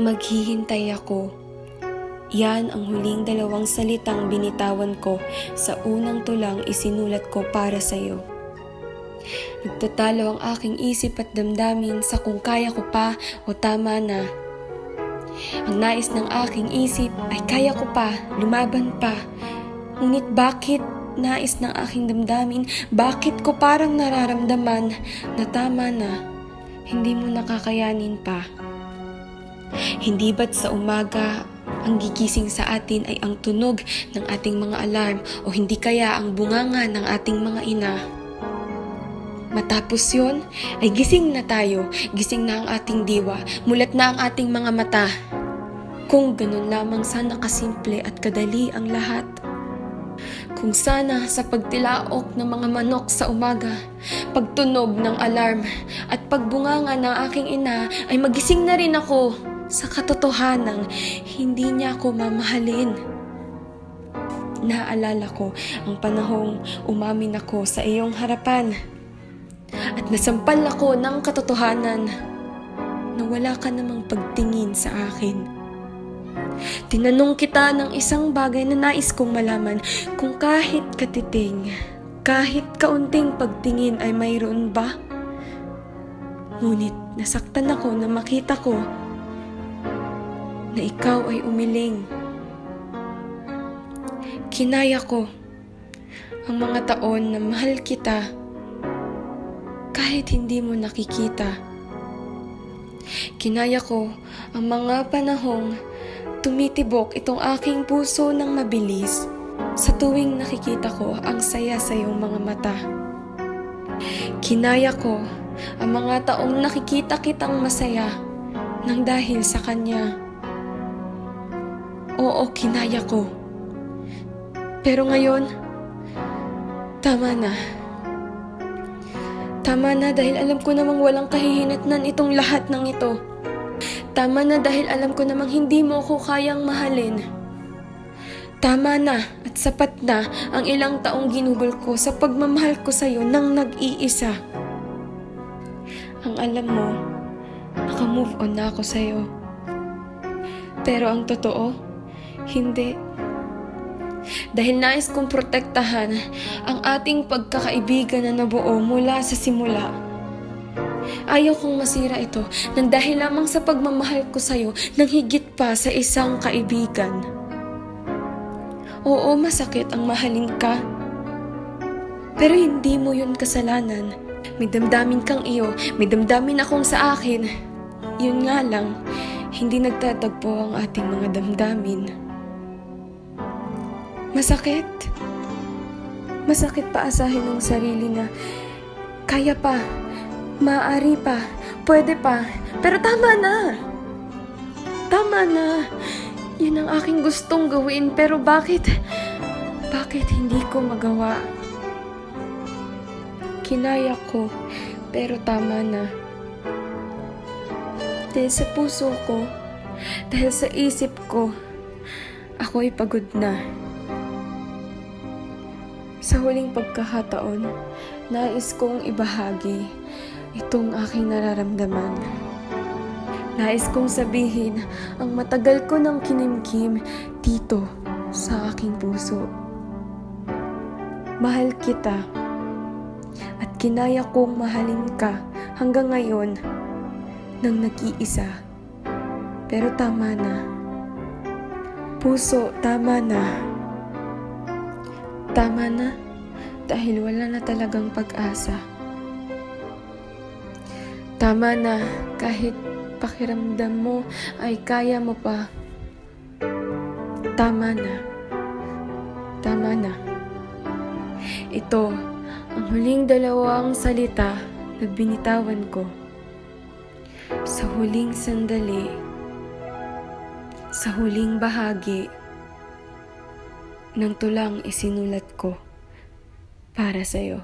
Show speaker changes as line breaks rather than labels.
Maghihintay ako. Yan ang huling dalawang salitang binitawan ko sa unang tulang isinulat ko para sa iyo. Nagtatalo ang aking isip at damdamin sa kung kaya ko pa o tama na. Ang nais ng aking isip ay kaya ko pa, lumaban pa. Ngunit bakit nais ng aking damdamin, bakit ko parang nararamdaman na tama na, hindi mo nakakayanin pa? Hindi ba't sa umaga ang gigising sa atin ay ang tunog ng ating mga alarm o hindi kaya ang bunganga ng ating mga ina? Matapos yon, ay gising na tayo, gising na ang ating diwa, mulat na ang ating mga mata. Kung ganun lamang sana kasimple at kadali ang lahat. Kung sana sa pagtilaok ng mga manok sa umaga, pagtunog ng alarm at pagbunganga ng aking ina ay magising na rin ako sa katotohanang hindi niya ako mamahalin. Naalala ko ang panahong umamin ako sa iyong harapan at nasampal ako ng katotohanan na wala ka namang pagtingin sa akin. Tinanong kita ng isang bagay na nais kong malaman kung kahit katiting, kahit kaunting pagtingin ay mayroon ba? Ngunit nasaktan ako na makita ko na ikaw ay umiling. Kinaya ko ang mga taon na mahal kita kahit hindi mo nakikita. Kinaya ko ang mga panahong tumitibok itong aking puso ng mabilis sa tuwing nakikita ko ang saya sa iyong mga mata. Kinaya ko ang mga taong nakikita kitang masaya nang dahil sa kanya. Oo, kinaya ko. Pero ngayon, tama na. Tama na dahil alam ko namang walang kahihinatnan itong lahat ng ito. Tama na dahil alam ko namang hindi mo ako kayang mahalin. Tama na at sapat na ang ilang taong ginugol ko sa pagmamahal ko sa iyo nang nag-iisa. Ang alam mo, naka-move on na ako sa iyo. Pero ang totoo, hindi. Dahil nais kong protektahan ang ating pagkakaibigan na nabuo mula sa simula. Ayaw kong masira ito nang dahil lamang sa pagmamahal ko sa'yo nang higit pa sa isang kaibigan. Oo, masakit ang mahalin ka. Pero hindi mo yun kasalanan. May damdamin kang iyo, may damdamin akong sa akin. Yun nga lang, hindi nagtatagpo ang ating mga damdamin. Masakit. Masakit pa asahin ng sarili na kaya pa, maaari pa, pwede pa, pero tama na. Tama na. Yun ang aking gustong gawin, pero bakit, bakit hindi ko magawa? Kinaya ko, pero tama na. Dahil sa puso ko, dahil sa isip ko, ako'y pagod na. Sa huling pagkakataon, nais kong ibahagi itong aking nararamdaman. Nais kong sabihin ang matagal ko ng kinimkim dito sa aking puso. Mahal kita at kinaya kong mahalin ka hanggang ngayon nang nag-iisa. Pero tama na. Puso, tama na. Tama na dahil wala na talagang pag-asa. Tama na kahit pakiramdam mo ay kaya mo pa. Tama na. Tama na. Ito ang huling dalawang salita na binitawan ko. Sa huling sandali, sa huling bahagi ng tulang isinulat ko para sa'yo.